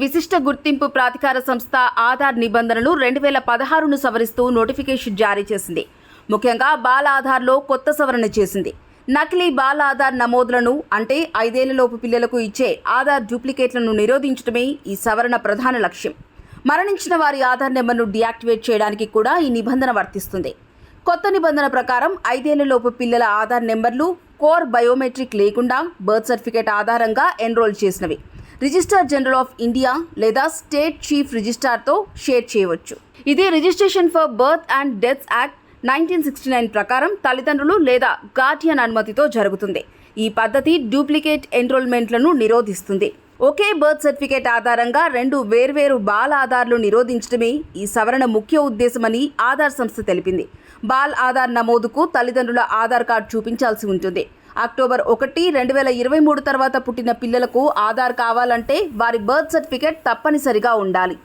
విశిష్ట గుర్తింపు ప్రాధికార సంస్థ ఆధార్ నిబంధనలు రెండు వేల పదహారును సవరిస్తూ నోటిఫికేషన్ జారీ చేసింది. ముఖ్యంగా బాల ఆధార్లో కొత్త సవరణ చేసింది. నకిలీ బాల ఆధార్ నమోదులను అంటే ఐదేళ్ళలోపు పిల్లలకు ఇచ్చే ఆధార్ డూప్లికేట్లను నిరోధించడమే ఈ సవరణ ప్రధాన లక్ష్యం. మరణించిన వారి ఆధార్ నెంబర్ను డియాక్టివేట్ చేయడానికి కూడా ఈ నిబంధన వర్తిస్తుంది. కొత్త నిబంధన ప్రకారం ఐదేళ్ళలోపు పిల్లల ఆధార్ నెంబర్లు కోర్ బయోమెట్రిక్ లేకుండా బర్త్ సర్టిఫికేట్ ఆధారంగా ఎన్రోల్ చేసినవి. రిజిస్టార్ జనరల్ ఆఫ్ ఇండియా లేదా స్టేట్ చీఫ్ రిజిస్టార్తో షేర్ చేయవచ్చు. ఇది registration for birth and death act nineteen sixty nine ప్రకారం తల్లిదండ్రులు లేదా గార్డియన్ అనుమతితో జరుగుతుంది. ఈ పద్ధతి డూప్లికేట్ ఎన్రోల్మెంట్లను నిరోధిస్తుంది. ఒకే బర్త్ సర్టిఫికేట్ ఆధారంగా రెండు వేర్వేరు బాల్ ఆధార్లు నిరోధించడమే ఈ సవరణ ముఖ్య ఉద్దేశమని ఆధార్ సంస్థ తెలిపింది. బాల్ ఆధార్ నమోదుకు తల్లిదండ్రుల ఆధార్ కార్డు చూపించాల్సి ఉంటుంది. అక్టోబర్ ఒకటి రెండు వేల ఇరవై మూడు తర్వాత పుట్టిన పిల్లలకు ఆధార్ కావాలంటే వారి బర్త్ సర్టిఫికేట్ తప్పనిసరిగా ఉండాలి.